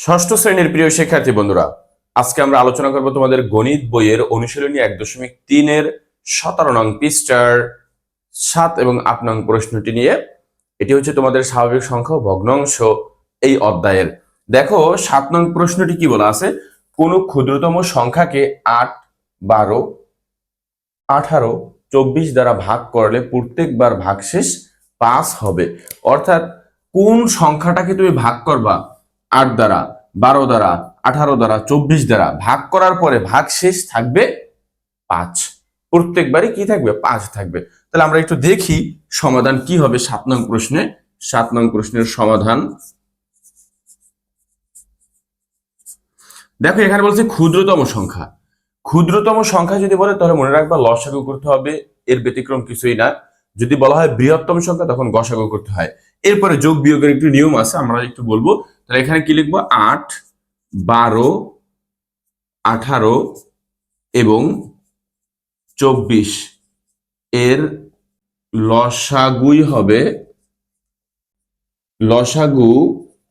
ষষ্ঠ শ্রেণির প্রিয় শিক্ষার্থী বন্ধুরা, আজকে আমরা আলোচনা করব তোমাদের গণিত বইয়ের অনুশীলনী এক দশমিক তিনের সতেরো নং পৃষ্ঠার সাত এবং আট নং প্রশ্নটি নিয়ে। এটি হচ্ছে তোমাদের স্বাভাবিক সংখ্যা ভগ্নাংশ এই অধ্যায়ের। দেখো, সাত নং প্রশ্নটি কি বলা আছে? কোন ক্ষুদ্রতম সংখ্যাকে আট, বারো, আঠারো, চব্বিশ দ্বারা ভাগ করলে প্রত্যেকবার ভাগশেষ পাঁচ হবে। অর্থাৎ কোন সংখ্যাটাকে তুমি ভাগ করবা? আট দ্বারা, বারো দ্বারা, আঠারো দ্বারা, চব্বিশ দ্বারা ভাগ করার পরে ভাগ শেষ থাকবে পাঁচ। প্রত্যেকবারই কি থাকবে? পাঁচ থাকবে। তাহলে আমরা একটু দেখি সমাধান কি হবে সাত নং প্রশ্নে। সাত নং প্রশ্নের সমাধান। দেখো, এখানে বলছে ক্ষুদ্রতম সংখ্যা। ক্ষুদ্রতম সংখ্যা যদি বলে, তাহলে মনে রাখবা লসাগু করতে হবে। এর ব্যতিক্রম কিছুই না। যদি বলা হয় বৃহত্তম সংখ্যা, তখন গসাগু করতে হয়। এরপরে যোগ বিয়োগের একটু নিয়ম আছে, আমরা একটু বলব। তাহলে এখানে কি লিখব? আট, বারো, আঠারো এবং চব্বিশ। এর লসাগুই হবে, লসাগু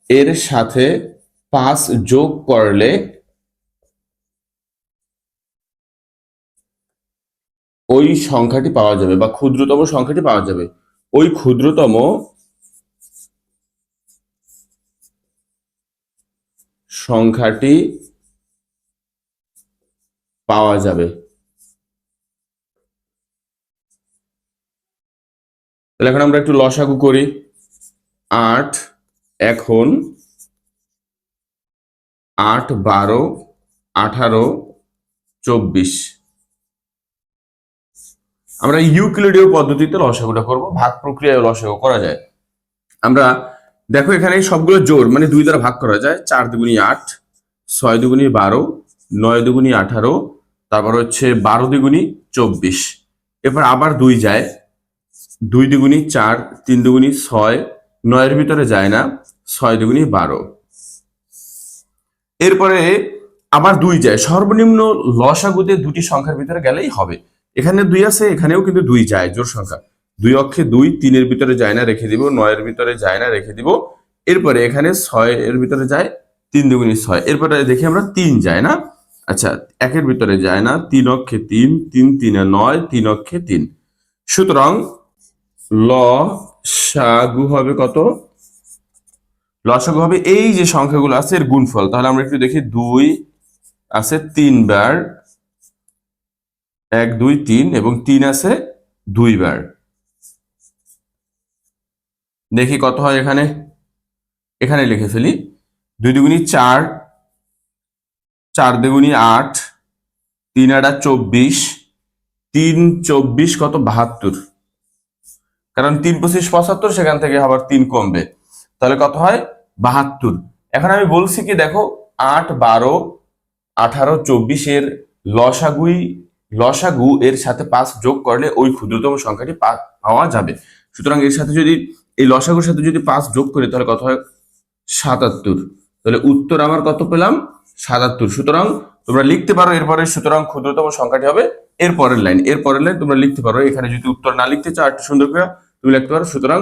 এর সাথে পাঁচ যোগ করলে ওই সংখ্যাটি পাওয়া যাবে বা ক্ষুদ্রতম সংখ্যাটি পাওয়া যাবে। ওই ক্ষুদ্রতম সংখ্যাটি পাওয়া যাবে। তাহলে এখন আমরা একটু লসাগু করি। আট, এখন আট, বারো, আঠারো, চব্বিশ। আমরা ইউক্লিডীয় পদ্ধতিতে লসাগুটা করব, ভাগ প্রক্রিয়ায় লসাগু করা যায়। আমরা, দেখো এখানে সবগুলো জোর মানে দুই দ্বারা ভাগ করা যায়, চার দুগুনি আট, ছয় দুগুনি বারো, নয় দুগুনি আঠারো, তারপর হচ্ছে বারো দুগুনি চব্বিশ। এরপর আবার দুই যায়, দুই দুগুনি চার, তিন দুগুনি ছয়, নয়ের ভিতরে যায় না, ছয় দুগুনি বারো। এরপরে আবার দুই যায়, সর্বনিম্ন লসাগুতে দুটি সংখ্যার ভিতরে গেলেই হবে। এখানে দুই আছে, এখানেও কিন্তু দুই যায় জোর সংখ্যা। দুই অক্ষে দুই, তিনের ভিতরে যায় না, রেখে দিব, নয়ের ভিতরে যায় না, রেখে দিব। এরপরে এখানে ছয় এর ভিতরে যায়, তিন দুগুনি ছয়। এরপরে দেখি আমরা তিন যায় না। আচ্ছা একের ভিতরে যায় না, তিন অক্ষে তিন তিন তিনে নয়, তিন অক্ষে তিন। সুতরাং ল সাগু হবে কত? লসাগু হবে এই যে সংখ্যাগুলো আছে, এর গুণফল। তাহলে আমরা একটু দেখি, দুই আছে তিনবার এক, দুই, তিন এবং তিন আছে দুইবার। দেখি কত হয় এখানে। এখানে লিখে ফেলি। দুই দুগুনি চার চার দুগুনি আট, তিন আটা চব্বিশ, তিন চব্বিশ কত বাহাত্তর। কারণ তিন পঁচিশ পঁচাত্তর, সেখান থেকে আবার তিন কমবে। তাহলে কত হয়? বাহাত্তর। এখন আমি বলছি কি, দেখো, আট, বারো, আঠারো, চব্বিশের লসাগুই লসাগু এর সাথে পাঁচ যোগ করলে ওই ক্ষুদ্রতম সংখ্যাটি পাওয়া যাবে। সুতরাং এর সাথে যদি এই লসাগুর সাথে যদি পাঁচ যোগ করি, তাহলে কত হয়? সাতাত্তর। তাহলে উত্তর আমার কত পেলাম? সাতাত্তর। সুতরাং তোমরা লিখতে পারো এরপরে, সুতরাং ক্ষুদ্রতম সংখ্যাটি হবে এর পরের লাইন। এর পরের লাইন তোমরা লিখতে পারো। এখানে যদি উত্তর না লিখতে চাও একটু সুন্দর করে তুমি লিখতে পারো। সুতরাং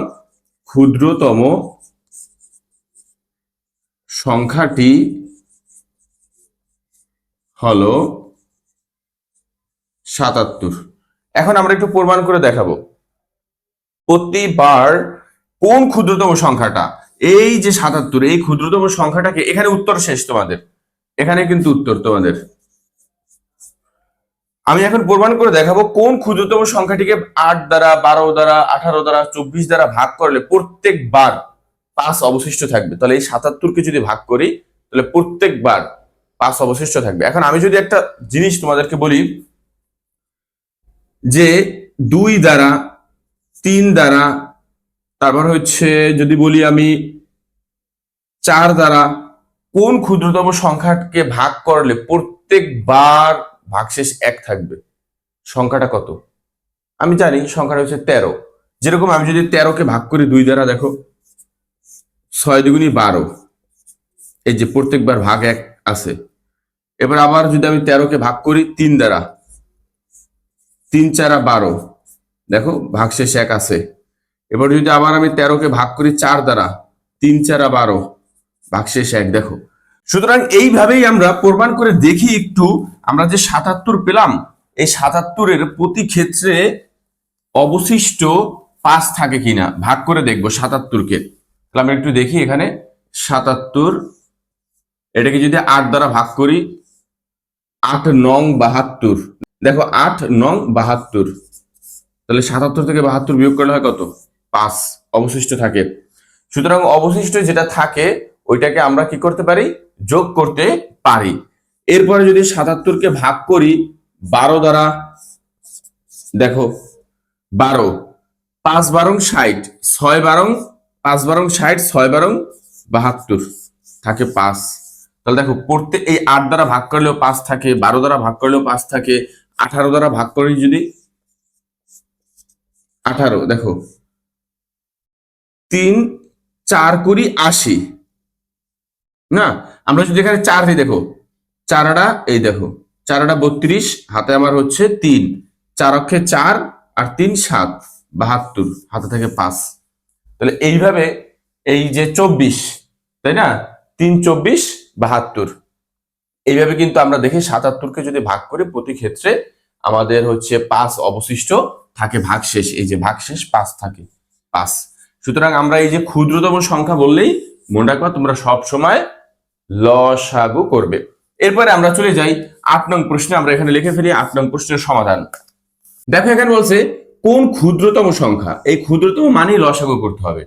ক্ষুদ্রতম সংখ্যাটি হলো সাতাত্তর। এখন আমরা একটু প্রমাণ করে দেখাবো। প্রতিবার কোন ক্ষুদ্রতম সংখ্যাটা? এই যে সাতাত্তর, এই ক্ষুদ্রতম সংখ্যাটাকে এখানে উত্তর শেষ তোমাদের। এখানে কিন্তু উত্তর তোমাদের। আমি এখন প্রমাণ করে দেখাবো কোন ক্ষুদ্রতম সংখ্যাটিকে আট দ্বারা, বারো দ্বারা, আঠারো দ্বারা, চব্বিশ দ্বারা ভাগ করলে প্রত্যেকবার পাঁচ অবশিষ্ট থাকবে। তাহলে এই সাতাত্তরকে যদি ভাগ করি, তাহলে প্রত্যেকবার পাঁচ অবশিষ্ট থাকবে। এখন আমি যদি একটা জিনিস তোমাদেরকে বলি যে দুই দ্বারা, তিন দ্বারা, তারপর হচ্ছে যদি বলি আমি চার দ্বারা, কোন ক্ষুদ্রতম সংখ্যাকে ভাগ করলে প্রত্যেকবার ভাগশেষ এক থাকবে? সংখ্যাটা কত? আমি জানি সংখ্যাটা হচ্ছে তেরো। যেরকম আমি যদি তেরোকে ভাগ করি দুই দ্বারা, দেখো, ছয় দুগুনি বারো। এই যে প্রত্যেকবার ভাগ এক আছে। এবার আবার যদি আমি তেরোকে ভাগ করি তিন দ্বারা তিন চারা বারো। দেখো ভাগশেষ এক আছে। এবার যদি আবার আমি তেরোকে ভাগ করি চার দ্বারা, তিন চারা বারো ভাগশেষ এক, দেখো। সুতরাং এইভাবেই আমরা প্রমাণ করে দেখি একটু আমরা যে সাতাত্তর পেলাম, এই সাতাত্তরের প্রতি ক্ষেত্রে অবশিষ্ট পাঁচ থাকে কিনা? ভাগ করে দেখব সাতাত্তরকে। তাহলে আমরা একটু দেখি এখানে, সাতাত্তর, এটাকে যদি আট দ্বারা ভাগ করি, আট নং বাহাত্তর। দেখো আট নং বাহাত্তর। তাহলে সাতাত্তর থেকে বাহাত্তর বিয়োগ করলে হয় কত? পাঁচ। অবশিষ্ট থাকে। সুতরাং অবশিষ্ট যেটা থাকে, ওইটাকে আমরা কি করতে পারি? যোগ করতে পারি। এরপরে যদি সাতাত্তরকে ভাগ করি, বারো দ্বারা, দেখো, বারো। পাঁচ বারং ষাট, ছয় বারং, পাঁচ বারং ষাট, ছয় বারং বাহাত্তর। থাকে পাঁচ। তাহলে দেখো, প্রত্যেক এই আট দ্বারা ভাগ করলেও পাঁচ থাকে, বারো দ্বারা ভাগ করলেও পাঁচ থাকে আঠারো দ্বারা ভাগ করে যদি, আঠারো, দেখো। তিন, চার কুড়ি, আশি। না, আমরা যদি এখানে চার দিই, দেখো। চারাটা, এই দেখো, চারাটা বত্রিশ, হাতে আমার হচ্ছে তিন। চার অক্ষে চার আর তিন সাত, বাহাত্তর, হাতে থেকে পাঁচ। তাহলে এইভাবে এই যে চব্বিশ, তাই না? তিন, চব্বিশ, বাহাত্তর। এইভাবে কিন্তু আমরা দেখি সাতাত্তরকে যদি ভাগ করে প্রতি ক্ষেত্রে আমাদের হচ্ছে পাঁচ অবশিষ্ট থাকে ভাগশেষ এই যে ভাগশেষ পাঁচ থাকে, পাঁচ। সুতরাং আমরা এই যে ক্ষুদ্রতম সংখ্যা বললেই মনে রাখবা তোমরা সব সময় লসাগু করবে। এরপরে আমরা চলে যাই আট নং প্রশ্নে, আমরা এখানে লিখে ফেলি আট নং প্রশ্নের সমাধান। দেখো এখানে বলছে, কোন ক্ষুদ্রতম সংখ্যা? এই ক্ষুদ্রতম মানেই লসাগু করতে হবে।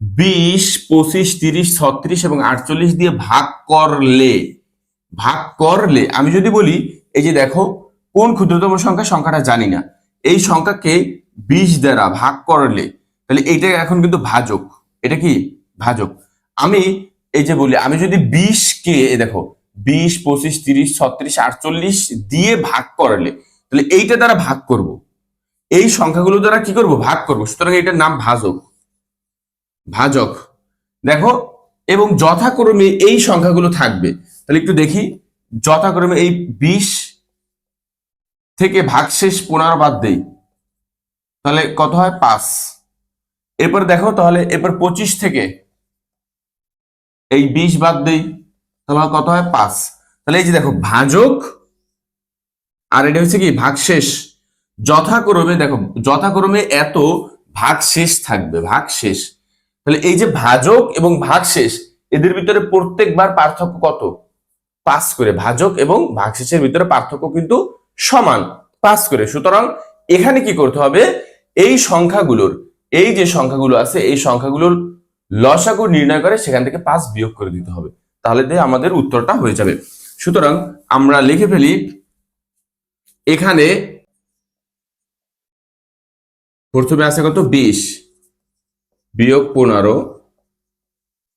বিশ, পঁচিশ, তিরিশ, ছত্রিশ এবং আটচল্লিশ দিয়ে ভাগ করলে ভাগ করলে, আমি যদি বলি, এই যে দেখো, কোন ক্ষুদ্রতম সংখ্যা, সংখ্যাটা জানি না। এই সংখ্যাকে বিশ দ্বারা ভাগ করলে, তাহলে এইটা এখন কিন্তু ভাজক। এটা কি? ভাজক। আমি এই যে বলি, আমি যদি বিশ কে দেখো, বিশ, পঁচিশ, তিরিশ, ছত্রিশ, আটচল্লিশ দিয়ে ভাগ করলে, তাহলে এইটা দ্বারা ভাগ করব। এই সংখ্যাগুলো দ্বারা কি করব? ভাগ করব। সুতরাং এটার নাম ভাজক। ভাজক। দেখো, এবং যথাক্রমে এই সংখ্যাগুলো থাকবে। তাহলে একটু দেখি। যথাক্রমে এই বিশ থেকে ভাগশেষ পনেরো বাদ দেই। তাহলে কত হয়? পাঁচ। এরপর দেখো তাহলে এরপর পঁচিশ থেকে এই বিশ বাদ দেই, তাহলে কত হয়? পাঁচ। তাহলে এই যে দেখো, ভাজক, আর এটা হচ্ছে কি? ভাগশেষ। যথাক্রমে দেখো, যথাক্রমে এত ভাগশেষ থাকবে, ভাগশেষ। তাহলে এই যে ভাজক এবং ভাগশেষ, এদের ভিতরে প্রত্যেকবার পার্থক্য কত? পাঁচ করে ভাজক এবং ভাগশেষের ভিতরে পার্থক্য কিন্তু সমান পাঁচ করে। সুতরাং এখানে কি করতে হবে? এই সংখ্যাগুলোর, এই যে সংখ্যাগুলো আছে, এই সংখ্যাগুলোর লসাগু নির্ণয় করে সেখান থেকে পাঁচ বিয়োগ করে দিতে হবে। তাহলে আমাদের উত্তরটা হয়ে যাবে। সুতরাং আমরা লিখে ফেলি, এখানে প্রথমে আছে কত? বিশ। বিয়োগ পনেরো,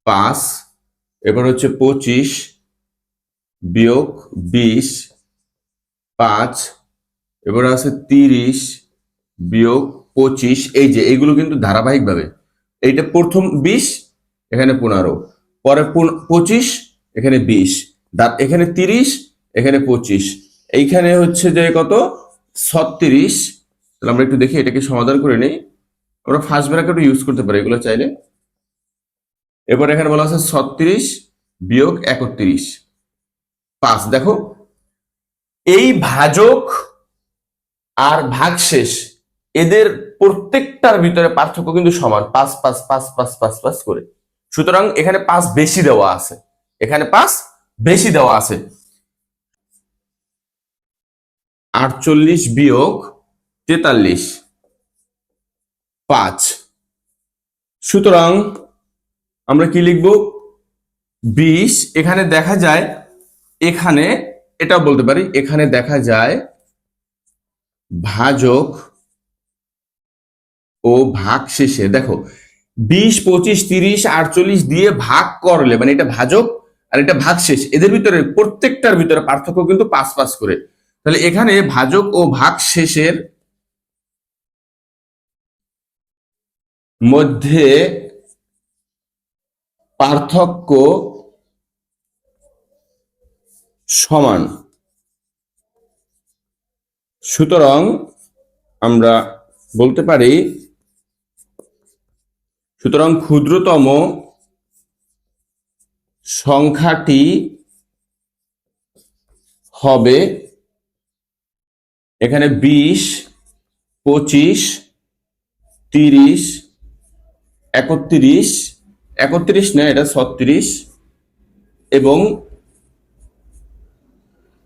পাঁচ। এবার হচ্ছে পঁচিশ। বিয়োগ বিশ, পাঁচ, এবার আছে তিরিশ, বিয়োগ পঁচিশ, এই যে, এইগুলো কিন্তু ধারাবাহিকভাবে। এইটা প্রথম বিশ, এখানে পনেরো, পরে পঁচিশ, এখানে বিশ এখানে তিরিশ, এখানে পঁচিশ। এইখানে হচ্ছে যে কত? ছত্রিশ। তাহলে আমরা একটু দেখি, এটাকে সমাধান করে নেই। আমরা ফার্স্ট ব্র্যাকেটও ইউজ করতে পারি, এগুলো চাইলে। এবার এখানে বলা আছে ছত্রিশ বিয়োগ একত্রিশ। পাঁচ, দেখো। এই ভাজক আর ভাগশেষ, এদের প্রত্যেকটার ভিতরে পার্থক্য কিন্তু সমান। পাঁচ পাঁচ পাঁচ পাঁচ পাঁচ পাঁচ করে। সুতরাং এখানে পাঁচ বেশি দেওয়া আছে। এখানে পাঁচ বেশি দেওয়া আছে। আটচল্লিশ বিয়োগ তেতাল্লিশ, পাঁচ। সুতরাং আমরা কি লিখব? বিশ। এখানে দেখা যায় এখানে এটা বলতে পারি, এখানে দেখা যায় ভাজক ও ভাগ শেষে, দেখো, বিশ, পঁচিশ, তিরিশ, আটচল্লিশ দিয়ে ভাগ করলে মানে এটা ভাজক আর এটা ভাগ শেষ, এদের ভিতরে প্রত্যেকটার ভিতরে পার্থক্য কিন্তু পাঁচ পাঁচ করে। তাহলে এখানে ভাজক ও ভাগ শেষের মধ্যে পার্থক্য সমান। সুতরাং আমরা বলতে পারি, সুতরাং ক্ষুদ্রতম সংখ্যাটি হবে এখানে বিশ, পঁচিশ, তিরিশ, একত্রিশ একত্রিশ না এটা ছত্রিশ, এবং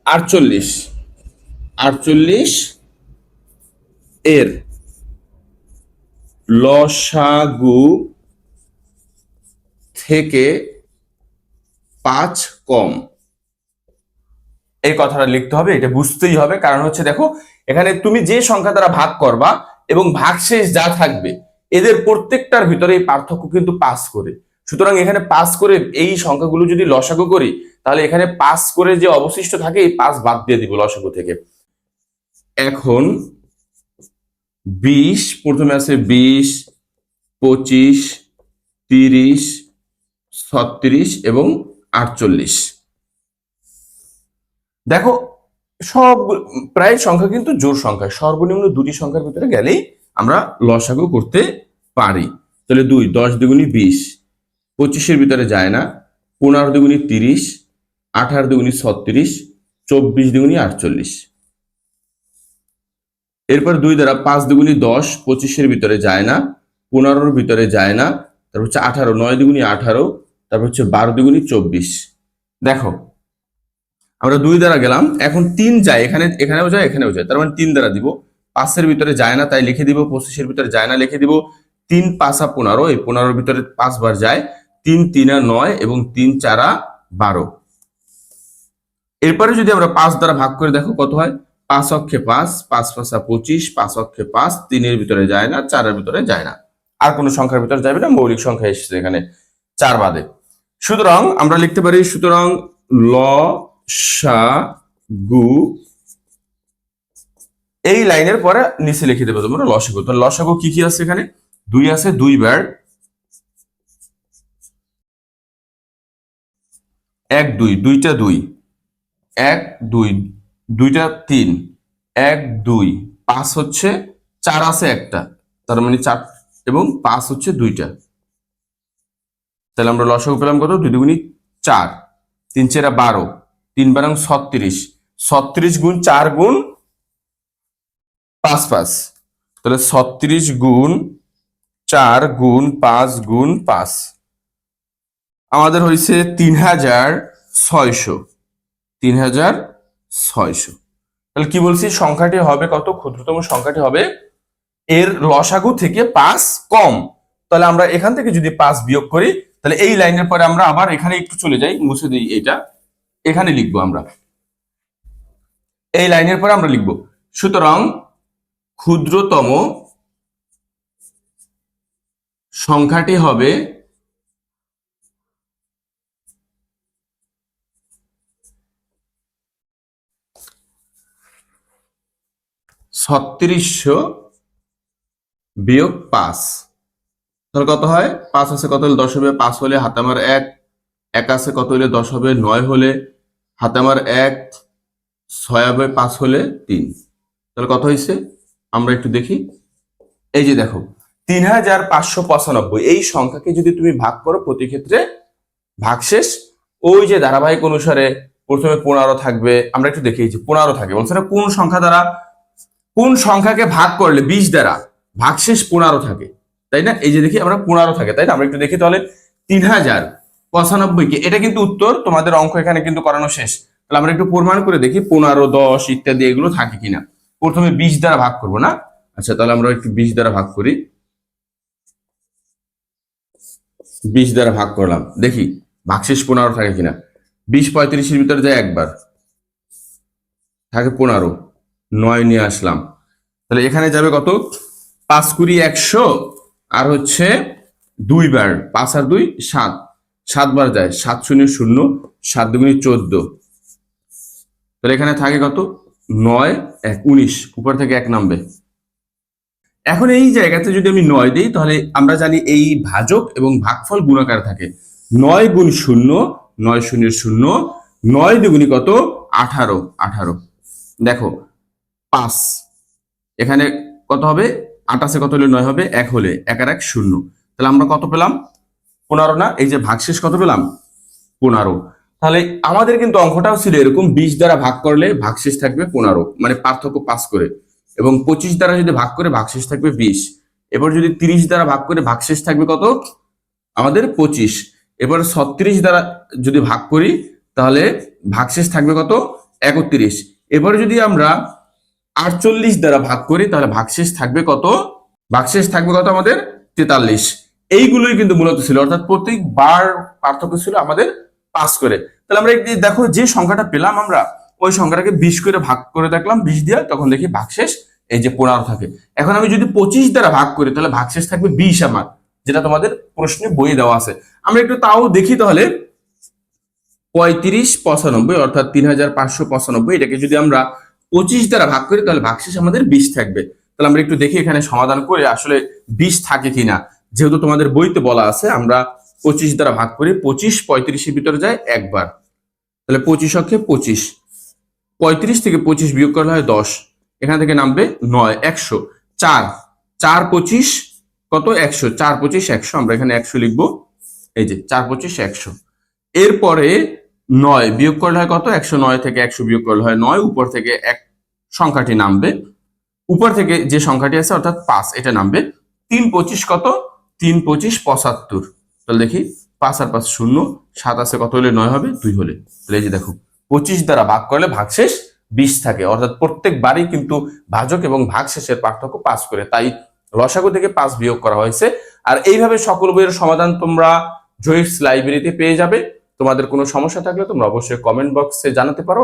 আটচল্লিশ। আটচল্লিশ এর লসাগু থেকে পাঁচ কম। এই কথাটা লিখতে হবে, এটা বুঝতেই হবে। কারণ হচ্ছে দেখো, এখানে তুমি যে সংখ্যা দ্বারা ভাগ করবা এবং ভাগশেষ যা থাকবে, এদের প্রত্যেকটার ভিতরে এই পার্থক্য কিন্তু পাস করে। সুতরাং এখানে পাস করে এই সংখ্যাগুলো যদি লসাগু করি তাহলে এখানে পাস করে যে অবশিষ্ট থাকে, এই পাস বাদ দিয়ে দিব লসাগু থেকে। এখন বিশ, প্রথমে আছে বিশ, পঁচিশ, তিরিশ, ছত্রিশ এবং আটচল্লিশ। দেখো, সব, প্রায় সংখ্যা কিন্তু জোর সংখ্যা, সর্বনিম্ন দুটি সংখ্যার ভিতরে গেলেই আমরা লসাগু করতে পারি। তাহলে দুই, দশ দুগুণি বিশ, পঁচিশের ভিতরে যায় না, পনেরো দুগুণি তিরিশ আঠারো দুগুণি ছত্রিশ, চব্বিশ দুগুণি আটচল্লিশ। এরপর দুই দ্বারা পাঁচ দুগুণি দশ, পঁচিশের ভিতরে যায় না, পনেরোর ভিতরে যায় না, তারপর হচ্ছে আঠারো, নয় দুগুণি আঠারো, তারপর হচ্ছে বারো দুগুণি চব্বিশ। দেখো, আমরা দুই দ্বারা গেলাম, এখন তিন যায়, এখানে, এখানেও যায় এখানেও যায়, তার মানে তিন দ্বারা দিব। পাঁচের ভিতরে যায় না, তাই লিখে দিব, পঁচিশের ভিতরে যায় না, লিখে দিব। তিন পাঁচা পনেরো, এই পনেরোর ভিতরে পাঁচবার যায়, তিন তিনা নয় এবং তিন চারা বারো। এরপরে যদি আমরা পাঁচ দ্বারা ভাগ করে দেখো কত হয়? পাঁচ অক্ষে পাঁচ পাঁচ পাঁচা পঁচিশ, পাঁচ অক্ষে পাঁচ, তিনের ভিতরে যায় না, চারের ভিতরে যায় না। আর কোনো সংখ্যার ভিতরে যাবে না, মৌলিক সংখ্যা এসেছে এখানে চার বাদে। সুতরাং আমরা লিখতে পারি, সুতরাং ল, সা, গু, এই লাইনের পরে নিচে লিখে দেবে তোমরা লসাগু। তো লসাগু কি কি আছে এখানে? দুই আছে, দুই বার। এক, দুই, দুইটা দুই। এক, দুই, দুইটা তিন, এক, দুই, পাঁচ হচ্ছে চার আছে একটা। তার মানে চার এবং পাঁচ হচ্ছে দুইটা। তাহলে আমরা লসাগু পেলাম কত? দুই দুগুণি চার। তিন চেরা বারো। তিন বারং ছত্রিশ। ছত্রিশ গুণ চার গুণ পাঁচ পাঁচ। তাহলে ছত্রিশ গুণ চার গুণ পাঁচ গুণ পাঁচ। আমাদের হয়েছে তিন হাজার ছয়শো। তিন হাজার ছয়শো। তাহলে কি বলছি? সংখ্যাটি হবে কত? ক্ষুদ্রতম সংখ্যাটি হবে এর লসাগু থেকে পাঁচ কম। তাহলে আমরা এখান থেকে যদি পাঁচ বিয়োগ করি, তাহলে এই লাইনের পরে আমরা আবার এখানে একটু চলে যাই, মুছে দিই এটা। এখানে লিখব আমরা। এই লাইনের পরে আমরা লিখব, সুতরাং ক্ষুদ্রতম সংখ্যাটি হবে ছত্রিশশো বিয়োগ পাঁচ। তাহলে কত হয়? পাঁচ আছে কত হলে দশ হবে? পাঁচ হলে হাতে আমার এক। এক আছে কত হলে দশ হবে? নয় হলে হাতে আমার এক। ছয় হবে, পাঁচ হলে তিন। তাহলে কত হয়েছে? আমরা একটু দেখি। এই যে দেখো, তিন হাজার পাঁচশো পঁচানব্বই। এই সংখ্যাকে যদি তুমি ভাগ করো প্রতি ক্ষেত্রে ভাগশেষ, ওই যে ধারাবাহিক অনুসারে প্রথমে পনেরো থাকবে। আমরা একটু দেখি যে পনেরো থাকে বলছে কোন সংখ্যা দ্বারা কোন সংখ্যাকে ভাগ করলে বিশ দ্বারা? ভাগশেষ পনেরো থাকে। তাই না? এই যে দেখি আমরা পনেরো থাকে, তাই না? আমরা একটু দেখি তাহলে। তিন হাজার পঁচানব্বই কে। এটা কিন্তু উত্তর, তোমাদের অঙ্ক এখানে কিন্তু করানো শেষ। তাহলে আমরা একটু প্রমাণ করে দেখি পনেরো, দশ ইত্যাদি এগুলো থাকে কিনা। প্রথমে বিশ দ্বারা ভাগ করব না? আচ্ছা তাহলে আমরা একটু বিশ দ্বারা ভাগ করি। বিশ দ্বারা ভাগ করলাম। দেখি, ভাগশেষ পনেরো থাকে কিনা। বিশ পঁয়ত্রিশের ভিতরে যায় একবার। থাকে পনেরো। নয় নিয়ে আসলাম। তাহলে এখানে যাবে কত? পাঁচ কুড়ি একশো, আর হচ্ছে দুইবার পাঁচ আর দুই, সাত। সাতবার যায়, সাত শূন্য শূন্য, সাত দুগুণি চোদ্দ। তাহলে এখানে থাকে কত? নয়, এক, উনিশ। উপর থেকে এক নামবে। এখন এই জায়গাতে যদি আমি নয় দিই, তাহলে আমরা জানি এই ভাজক এবং ভাগফল গুণাকার থাকে। নয় গুণ শূন্য, নয় শূন্য শূন্য, নয় দুগুণি কত? আঠারো আঠারো। দেখো পাঁচ। এখানে কত হবে? আটাশে কত হলে নয় হবে? এক হলে এক আর এক শূন্য। তাহলে আমরা কত পেলাম? পনেরো না? এই যে ভাগশেষ কত পেলাম? পনেরো। তাহলে আমাদের কিন্তু অঙ্কটাও ছিল এরকম বিশ দ্বারা ভাগ করলে ভাগশেষ থাকবে পনেরো। মানে পার্থক্য পাস করে। এবং পঁচিশ দ্বারা যদি ভাগ করে ভাগশেষ থাকবে বিশ। এবার যদি তিরিশ দ্বারা ভাগ করে ভাগশেষ থাকবে কত? আমাদের পঁচিশ। এবার ছত্রিশ দ্বারা যদি ভাগ করি, তাহলে ভাগশেষ থাকবে কত? একত্রিশ। এবার যদি আমরা আটচল্লিশ দ্বারা ভাগ করি, তাহলে ভাগশেষ থাকবে কত? ভাগশেষ থাকবে কত আমাদের? তেতাল্লিশ। এইগুলোই কিন্তু মূলত ছিল, অর্থাৎ প্রত্যেক বার পার্থক্য ছিল আমাদের পাস করে। তাহলে আমরা দেখো যে সংখ্যাটা পেলাম আমরা, ওই সংখ্যাটাকে বিশ করে ভাগ করে দেখলাম, বিশ দিয়ে তখন দেখি ভাগশেষ এই যে পনেরো থাকে। এখন আমি যদি পঁচিশ দ্বারা ভাগ করি, তাহলে ভাগশেষ থাকবে বিশ আমার, যেটা তোমাদের প্রশ্নে বইয়ে দেওয়া আছে। আমরা একটু তাও দেখি তাহলে। পঁয়ত্রিশ পঁচানব্বই, অর্থাৎ তিন হাজার পাঁচশো পঁচানব্বই, এটাকে যদি আমরা পঁচিশ দ্বারা ভাগ করি, তাহলে ভাগশেষ আমাদের বিশ থাকবে। তাহলে আমরা একটু দেখি এখানে সমাধান করে আসলে বিশ থাকে কিনা। যেহেতু তোমাদের বইতে বলা আছে, আমরা পঁচিশ দ্বারা ভাগ করি পঁচিশ, পঁয়ত্রিশের ভিতরে যায় একবার। তাহলে পঁচিশ অক্ষে পঁচিশ। পঁয়ত্রিশ থেকে পঁচিশ বিয়োগ করলে হয় দশ। এখান থেকে নামবে নয়, একশো। চার। চার, পঁচিশ, কত? একশো। চার, পঁচিশ, একশো। আমরা এখানে একশো লিখব। এই যে, চার, পঁচিশ, একশো। এরপরে নয় বিয়োগ করলে হয় কত? একশো নয় থেকে একশো বিয়োগ করলে হয় নয়, উপর থেকে এক সংখ্যাটি নামবে। উপর থেকে যে সংখ্যাটি আছে, অর্থাৎ পাঁচ, এটা নামবে। তিন পঁচিশ কত? তিন পঁচিশ পঁচাত্তর। তাহলে দেখি, পাঁচ আর পাঁচ শূন্য, সাত আছে কত হলে নয় হবে? দুই হলে। তাহলে এই যে দেখো, পঁচিশ দ্বারা ভাগ করলে ভাগশেষ বিশ থাকে। অর্থাৎ প্রত্যেকবারই কিন্তু ভাজক এবং ভাগশেষের পার্থক্য পাস করে। তাই লসাগু থেকে পাঁচ বিয়োগ করা হয়েছে। আর এইভাবে সকল বইয়ের সমাধান তোমরা জয়িস লাইব্রেরিতে পেয়ে যাবে। তোমাদের কোনো সমস্যা থাকলে তোমরা অবশ্যই কমেন্ট বক্সে জানাতে পারো।